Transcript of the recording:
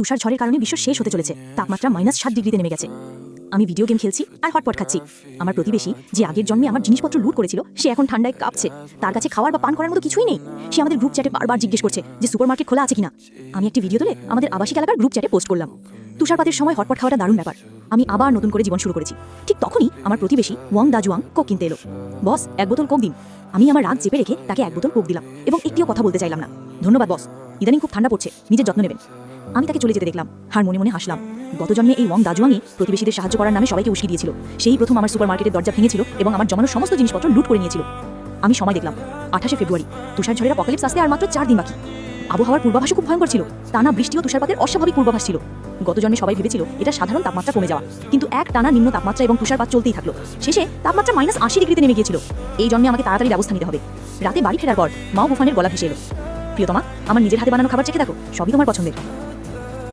তুষার ঝড়ের কারণে বিশ্ব শেষ হতে চলেছে। তাপমাত্রা মাইনাস সাত ডিগ্রিতে নেমে গেছে। আমি ভিডিও গেম খেলছি আর হটপট খাচ্ছি। আমার প্রতিবেশী যে আগের জন্মে আমার জিনিসপত্র লুট করেছিল, সে এখন ঠান্ডায় কাঁপছে। তার কাছে খাওয়ার বা পান করার মতো কিছুই নেই। সে আমাদের গ্রুপ চ্যাটে বারবার জিজ্ঞেস করছে যে, সুপারমার্কেট খোলা আছে কিনা? আমি একটি ভিডিও তুলে আমাদের আবাসিক এলাকার গ্রুপ চ্যাটে পোস্ট করলাম। তুষারপাতের সময় হটপট খাওয়াটা দারুণ ব্যাপার। আমি আবার নতুন করে জীবন শুরু করেছি। ঠিক তখনই আমার প্রতিবেশী ওয়াং দাজুয়াং কোক কিনতে এলো। বস, এক বোতল কোক দিন। আমি আমার রাগ চেপে রেখে তাকে এক বোতল কোক দিলাম এবং একটিও কথা বলতে চাইলাম না। ধন্যবাদ, বস। ইদানিং খুব ঠান্ডা পড়ছে। নিজের যত্ন নেবেন। আমি তাকে চলে যেতে দেখলাম আর মনে মনে হাসলাম। গত জন্মে এই ওয়াং দাজুয়াংই প্রতিবেশীদের সাহায্য করার নামে সবাইকে উস্কি দিয়েছিল। সেই প্রথম আমার সুপার মার্কেটের দরজা ভেঙেছিল এবং আমার জমানো সমস্ত জিনিসপত্র লুট করে নিয়েছিল। আমি সময় দেখলাম, আঠাশে ফেব্রুয়ারি তুষার ঝড়ের অপকালিপস আসতে আর মাত্র চার দিন বাকি। আবহাওয়ার পূর্বাভাসও খুব ভয়ঙ্কর ছিল। টানা বৃষ্টি ও তুষারপাতের অস্বাভাবিক পূর্বাভাস ছিল। গত জন্মে সবাই ভেবেছিল, এটা সাধারণ তাপমাত্রা কমে যাওয়া। কিন্তু এক টানা নিম্ন তাপমাত্রা এবং তুষারপাত চলতেই থাকল। শেষে তাপমাত্রা মাইনাস আশি ডিগ্রিতে নেমে গিয়েছিল। এই জন্মে আমাকে তাড়াতাড়ি ব্যবস্থা নিতে হবে। রাতে বাড়ি ফেরার পর মাও বুফানের গলা ভেসে এলো। প্রিয়তমা, আমার নিজের হাতে বানানো খাবার চেখে দেখো, সবই তোমার পছন্দের।